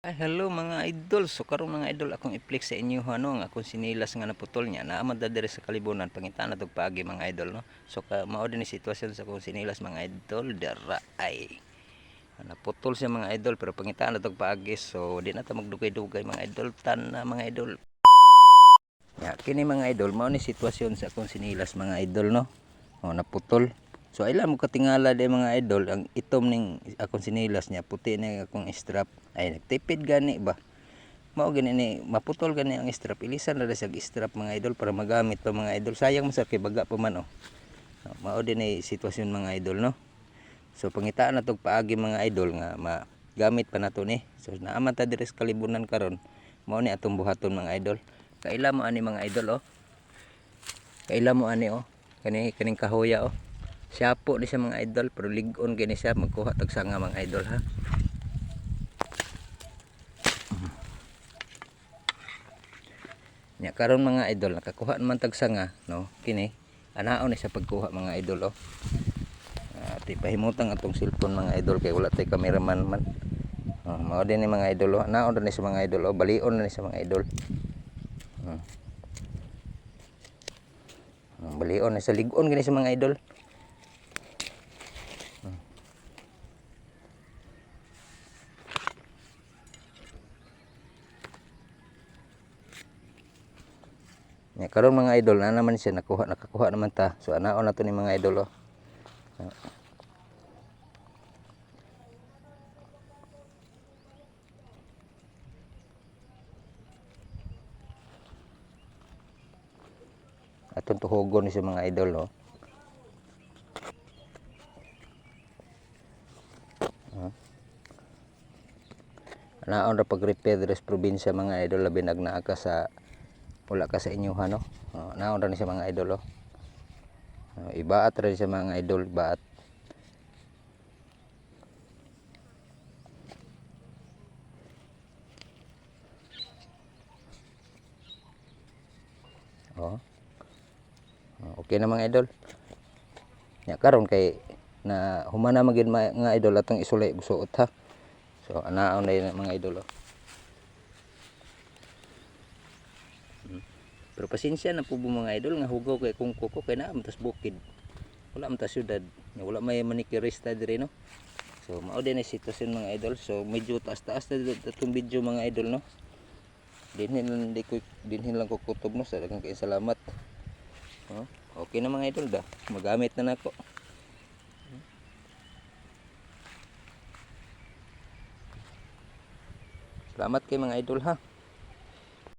Hello mga idol. So karon mga idol akong i-flex sa inyo ano ang akong sinilas nga naputol niya. Na diri sa kalibunan pangita na tog paagi mga idol no. So ka mao din sitwasyon sa akong sinilas mga idol dara ay naputol siya mga idol pero pangita na tog paagi so di na ta magdugay-dugay mga idol tan mga idol. Ya, kini mga idol mao ni sitwasyon sa akong sinilas mga idol no. O naputol. So ay mo katingala di mga idol ang itom ning akong sinilas niya puti na akong strap ay nagtipid gani ba. Mao gani ni maputol gani ang strap ilisan na sa strap mga idol para magamit pa mga idol. Sayang mo sa kay baga pa man oh. Mao din ay sitwasyon mga idol no. So pangitaan na tog paagi mga idol nga magamit pa nato ni. So naaman ta diri sa kalibunan karon. Mao ni atong buhaton mga idol. Kaila mo ani mga idol oh. Kaila mo ani oh. Kani kaning kahoya oh. Siya po ni siya mga idol pero ligon gani siya magkuha tag sanga mga idol ha. Nya karon mga idol nakakuha naman tag sanga no kini anaon ni sa pagkuha mga idol oh. Uh, di pahimutang atong cellphone mga idol kay wala tay cameraman man. Oh, mao din ni mga idol oh. Anaon ni sa mga idol oh. Balion ni sa mga idol. Oh, balion na sa ligon gani sa mga idol. Ya, karon mga idol na naman siya nakuha nakakuha naman ta. So anaon na to ni mga idol oh. Atong tuhogon ni sa mga idol oh. Anaon ra pag repair diri sa probinsya mga idol labi nagnaa ka sa wala ka sa inyo no uh, naon ra ni sa mga idol oh. Uh, ibaat ra ni sa mga idol baat oh. Uh, okay na mga idol. Nya karon kay na humana magin mga idol atong isulay og suot ha? So anaon na mga idol oh. Pero pasensya na po mga idol nga hugaw kay kung kuko kay naa tas bukid. Wala man ta syudad. Wala may manikirista diri no. So mao din sitwasyon mga idol. So medyo taas-taas na dito itong video mga idol no. Dinhin lang di ko dinhin lang ko kutob no sa daghang kay salamat. Oh, okay na mga idol da. Magamit na nako. Salamat kay mga idol ha.